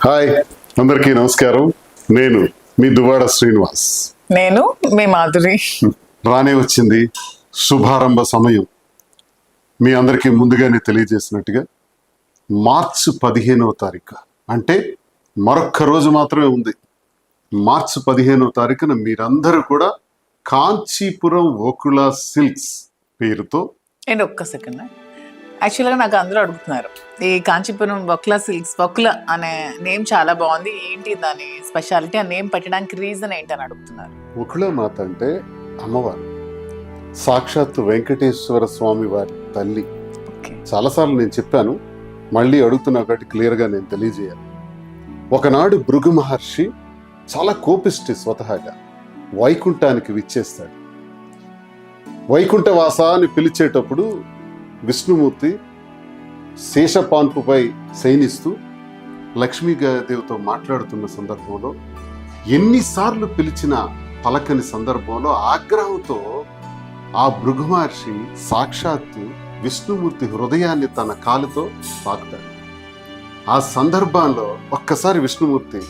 Hi అందరికీ నమస్కారం. నేను మీ దువాడ శ్రీనివాస్. నేను మీ మాధురి. రానే వచ్చింది శుభారంభ సమయం. మీ అందరికీ ముందుగానే తెలియజేసినట్టుగా మార్చి పదిహేనవ తారీఖు. అంటే మరొక్క రోజు మాత్రమే ఉంది. మార్చి పదిహేనవ తారీఖున మీరందరూ కూడా కాంచీపురం ఓకులా సిల్క్స్ పేరుతో ఒక్క సెకండ్? యాక్చువల్గా నాకు అందరూ అడుగుతున్నారు. ఈ కాంచీపురం బొక్లా సిల్క్స్ బొక్ల అనే నేమ్ చాలా బాగుంది. ఏంటి దాని స్పెషాలిటీ? ఆ నేమ్ పెట్టడానికి రీజన్ ఏంటని అడుగుతున్నారు. ఒకళ మాత అంటే అమ్మవారు. సాక్షాత్తు వెంకటేశ్వర స్వామి వారి తల్లి. చాలాసార్లు నేను చెప్పాను మళ్ళీ అడుగుతున్నా కాబట్టి క్లియర్గా నేను తెలియజేయాలి. ఒకనాడు భృగు మహర్షి చాలా కోపిష్టి స్వతహాగా వైకుంఠానికి విచ్చేస్తాడు. వైకుంఠవాస అని పిలిచేటప్పుడు విష్ణుమూర్తి శేషపాన్పుపై శయనిస్తూ లక్ష్మీదేవితో మాట్లాడుతున్న సందర్భంలో ఎన్నిసార్లు పిలిచిన పలకని సందర్భంలో ఆగ్రహంతో ఆ భృగుమహర్షి సాక్షాత్తు విష్ణుమూర్తి హృదయాన్ని తన కాలుతో తాకుతాడు ఆ సందర్భంలో ఒక్కసారి విష్ణుమూర్తి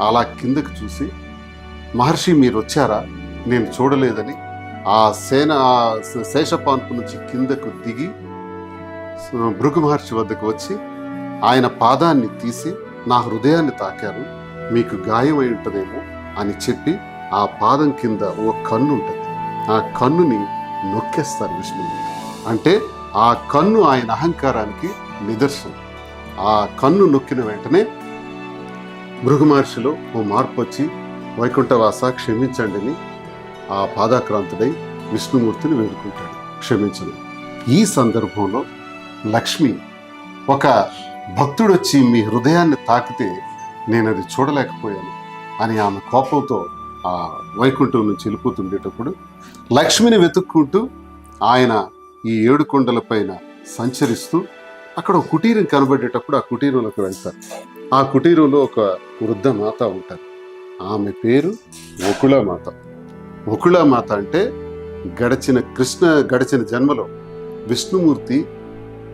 అలా కిందకు చూసి మహర్షి మీరు వచ్చారా నేను చూడలేదని ఆ సేన ఆ శేషపాన్పు నుంచి కిందకు దిగి భృగు మహర్షి వద్దకు వచ్చి ఆయన పాదాన్ని తీసి నా హృదయాన్ని తాకారు మీకు గాయమై ఉంటుందేమో అని చెప్పి ఆ పాదం కింద ఓ కన్ను ఉంటుంది. ఆ కన్నుని నొక్కేస్తారు విష్ణువు. అంటే ఆ కన్ను ఆయన అహంకారానికి నిదర్శనం. ఆ కన్ను నొక్కిన వెంటనే భృగు మహర్షిలో ఓ మార్పు వచ్చి వైకుంఠవాస క్షమించండి ఆ పాదాక్రాంతుడై విష్ణుమూర్తిని వేడుకుంటాడు. క్షమించను ఈ సందర్భంలో లక్ష్మి ఒక భక్తుడు వచ్చి మీ హృదయాన్ని తాకితే నేను అది చూడలేకపోయాను అని ఆమె కోపంతో ఆ వైకుంఠం నుంచి వెళ్ళిపోతుండేటప్పుడు లక్ష్మిని వెతుక్కుంటూ ఆయన ఈ ఏడు కొండల పైన సంచరిస్తూ అక్కడ ఒక కుటీరం కనబడేటప్పుడు ఆ కుటీరంలోకి వెళ్తారు. ఆ కుటీరంలో ఒక వృద్ధ మాత ఉంటారు. ఆమె పేరు మాత మాత మాత అంటే గడిచిన కృష్ణ గడిచిన జన్మలో విష్ణుమూర్తి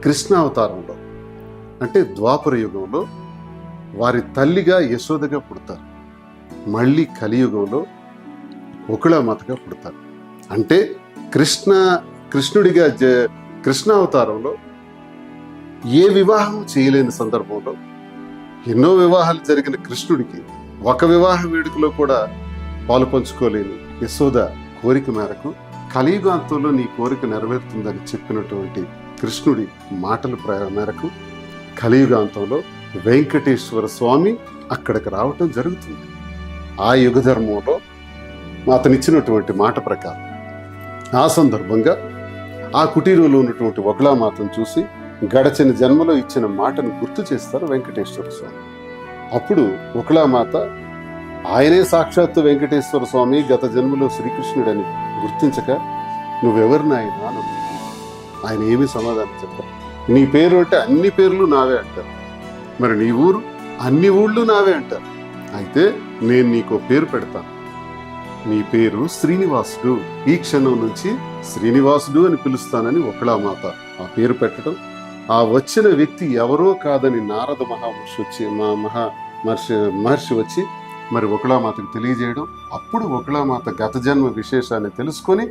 కృష్ణ అవతారంలో అంటే ద్వాపర యుగంలో వారి తల్లిగా యశోదగా పుడతారు. మళ్ళీ కలియుగంలో మాతగా పుడతారు. అంటే కృష్ణ కృష్ణుడిగా జ కృష్ణ అవతారంలో ఏ వివాహం చేయలేని సందర్భంలో ఎన్నో వివాహాలు జరిగిన కృష్ణుడికి ఒక వివాహ వేడుకలో కూడా పాలు పంచుకోలేని యశోద కోరిక మేరకు కలియుగాంతంలో నీ కోరిక నెరవేరుతుందని చెప్పినటువంటి కృష్ణుడి మాటల మేరకు కలియుగాంతంలో వెంకటేశ్వర స్వామి అక్కడికి రావటం జరుగుతుంది. ఆ యుగ ధర్మంలో అతనిచ్చినటువంటి మాట ప్రకారం ఆ సందర్భంగా ఆ కుటీరంలో ఉన్నటువంటి ఒకలామాతను చూసి గడచిన జన్మలో ఇచ్చిన మాటను గుర్తు చేస్తారు వెంకటేశ్వర స్వామి. అప్పుడు ఒకలామాత ఆయనే సాక్షాత్తు వెంకటేశ్వర స్వామి గత జన్మలో శ్రీకృష్ణుడని గుర్తించక నువ్వెవరిని ఆయన ఆయన ఏమి సమాధానం చెప్పారు. నీ పేరు అంటే అన్ని పేర్లు నావే అంటారు. మరి నీ ఊరు అన్ని ఊళ్ళు నావే అంటారు. అయితే నేను నీకు పేరు పెడతాను. నీ పేరు శ్రీనివాసుడు. ఈ క్షణం నుంచి శ్రీనివాసుడు అని పిలుస్తానని ఒకళామాత ఆ పేరు పెట్టడం ఆ వచ్చిన వ్యక్తి ఎవరో కాదని నారద మహామహర్షి వచ్చి మా మహా మహర్షి మహర్షి వచ్చి మరి ఒకళామాతకు తెలియజేయడం అప్పుడు ఒకళామాత గత జన్మ విశేషాన్ని తెలుసుకొని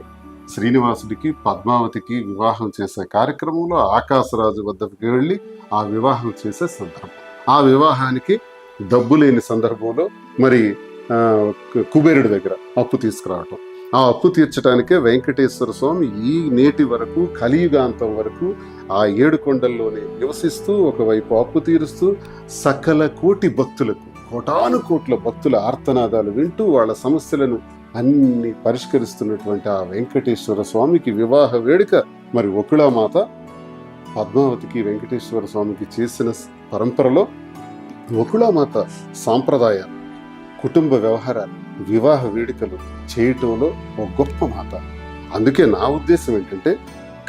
శ్రీనివాసుడికి పద్మావతికి వివాహం చేసే కార్యక్రమంలో ఆకాశరాజు వద్దకు వెళ్ళి ఆ వివాహం చేసే సందర్భం. ఆ వివాహానికి డబ్బు లేని సందర్భంలో మరి కు- కుబేరుడి దగ్గర అప్పు తీసుకురావటం. ఆ అప్పు తీర్చడానికే వెంకటేశ్వర స్వామి ఈ నేటి వరకు కలియుగాంతం వరకు ఆ ఏడు కొండల్లోనే నివసిస్తూ ఒకవైపు అప్పు తీరుస్తూ సకల కోటి భక్తులకు కోటాను కోట్ల భక్తుల ఆర్తనాదాలు వింటూ వాళ్ళ సమస్యలను అన్ని పరిష్కరిస్తున్నటువంటి ఆ వెంకటేశ్వర స్వామికి వివాహ వేడుక. మరి మాత పద్మావతికి వెంకటేశ్వర స్వామికి చేసిన పరంపరలో మాత సాంప్రదాయాలు కుటుంబ వ్యవహారాలు వివాహ వేడుకలు చేయటంలో ఒక గొప్ప మాత. అందుకే నా ఉద్దేశం ఏంటంటే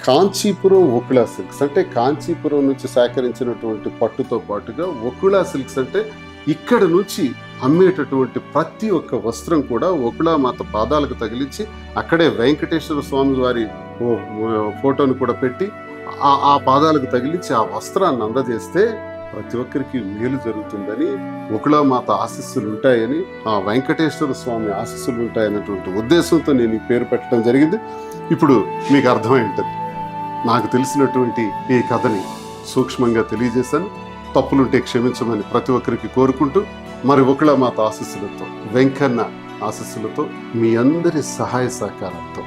కాంచీపురం ఒకుళా సిల్క్స్ అంటే కాంచీపురం నుంచి సేకరించినటువంటి పట్టుతో పాటుగా ఒకుళా సిల్క్స్ అంటే ఇక్కడ నుంచి అమ్మేటటువంటి ప్రతి ఒక్క వస్త్రం కూడా ఒకుళా మాత పాదాలకు తగిలించి అక్కడే వెంకటేశ్వర స్వామి వారి ఓ- ఫోటోను కూడా పెట్టి ఆ పాదాలకు తగిలించి ఆ వస్త్రాన్ని అందజేస్తే ప్రతి ఒక్కరికి మేలు జరుగుతుందని ఒకళమాత ఆశీస్సులు ఉంటాయని ఆ వెంకటేశ్వర స్వామి ఆశీస్సులు ఉంటాయన్నటువంటి ఉద్దేశంతో నేను ఈ పేరు పెట్టడం జరిగింది. ఇప్పుడు మీకు అర్థమై ఉంటుంది నాకు తెలిసినటువంటి ఈ కథని సూక్ష్మంగా తెలియజేశాను. తప్పులుంటే క్షమించమని ప్రతి ఒక్కరికి కోరుకుంటూ మరి ఒకళ్ళ మాత ఆశస్సులతో వెంకన్న ఆశస్సులతో మీ అందరి సహాయ సహకారంతో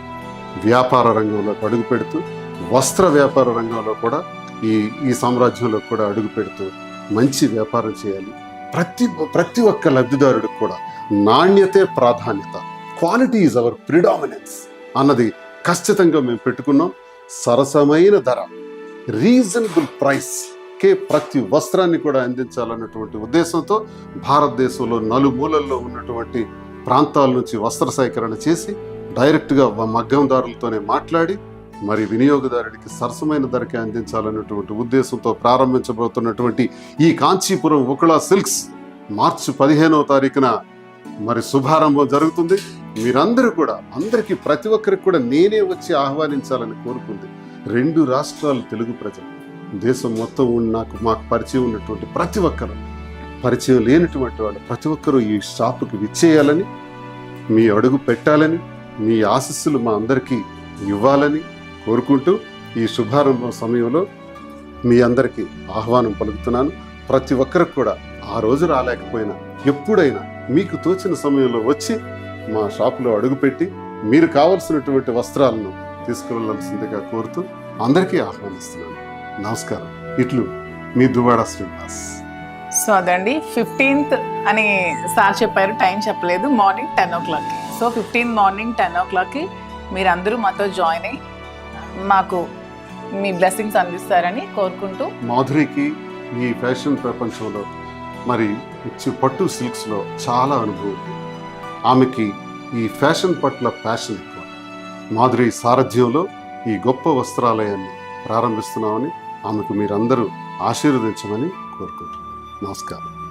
వ్యాపార రంగంలో అడుగు పెడుతూ వస్త్ర వ్యాపార రంగంలో కూడా ఈ ఈ సామ్రాజ్యంలో కూడా అడుగు పెడుతూ మంచి వ్యాపారం చేయాలి. ప్రతి ప్రతి ఒక్క లబ్ధిదారుడికి కూడా నాణ్యతే ప్రాధాన్యత క్వాలిటీ ఈజ్ అవర్ ప్రిడామినెన్స్ అన్నది ఖచ్చితంగా మేము పెట్టుకున్నాం. సరసమైన ధర రీజనబుల్ ప్రైస్ ఒకే ప్రతి వస్త్రాన్ని కూడా అందించాలన్నటువంటి ఉద్దేశంతో భారతదేశంలో నలుమూలల్లో ఉన్నటువంటి ప్రాంతాల నుంచి వస్త్ర సేకరణ చేసి డైరెక్ట్గా మగ్గందారులతోనే మాట్లాడి మరి వినియోగదారుడికి సరసమైన ధరకే అందించాలన్నటువంటి ఉద్దేశంతో ప్రారంభించబోతున్నటువంటి ఈ కాంచీపురం ఉకుళ సిల్క్స్ మార్చి పదిహేనవ తారీఖున మరి శుభారంభం జరుగుతుంది. మీరందరూ కూడా అందరికీ ప్రతి ఒక్కరికి కూడా నేనే వచ్చి ఆహ్వానించాలని కోరుకుంది. రెండు రాష్ట్రాలు తెలుగు ప్రజలు. దేశం మొత్తం ఉన్న నాకు మాకు పరిచయం ఉన్నటువంటి ప్రతి ఒక్కరు పరిచయం లేనటువంటి వాళ్ళు ప్రతి ఒక్కరూ ఈ షాపుకి విచ్చేయాలని మీ అడుగు పెట్టాలని మీ ఆశీస్సులు మా అందరికీ ఇవ్వాలని కోరుకుంటూ ఈ శుభారంభం సమయంలో మీ అందరికీ ఆహ్వానం పలుకుతున్నాను. ప్రతి ఒక్కరికి కూడా ఆ రోజు రాలేకపోయినా ఎప్పుడైనా మీకు తోచిన సమయంలో వచ్చి మా షాపులో అడుగుపెట్టి మీరు కావలసినటువంటి వస్త్రాలను తీసుకువెళ్ళాల్సిందిగా కోరుతూ అందరికీ ఆహ్వానిస్తున్నాను. నమస్కారం. ఇట్లు మీ దువాడ శ్రీనివాస్. సో అదండి ఫిఫ్టీన్త్ అని సార్ చెప్పారు టైం చెప్పలేదు. మార్నింగ్ టెన్ ఓ క్లాక్కి. సో ఫిఫ్టీన్త్ మార్నింగ్ టెన్ ఓ క్లాక్కి మీరందరూ మాతో జాయిన్ అయ్యి మాకు మీ బ్లెస్సింగ్స్ అందిస్తారని కోరుకుంటూ మాధురికి ఈ ఫ్యాషన్ ప్రపంచంలో మరి ఇచ్చి పట్టు సిల్క్స్లో చాలా అనుభవం ఆమెకి ఈ ఫ్యాషన్ పట్ల ప్యాషన్ ఎక్కువ. మాధురి సారథ్యంలో ఈ గొప్ప వస్త్రాలయాన్ని ప్రారంభిస్తున్నామని ఆమెకు మీరందరూ ఆశీర్వదించమని కోరుకుంటున్నాను. నమస్కారం.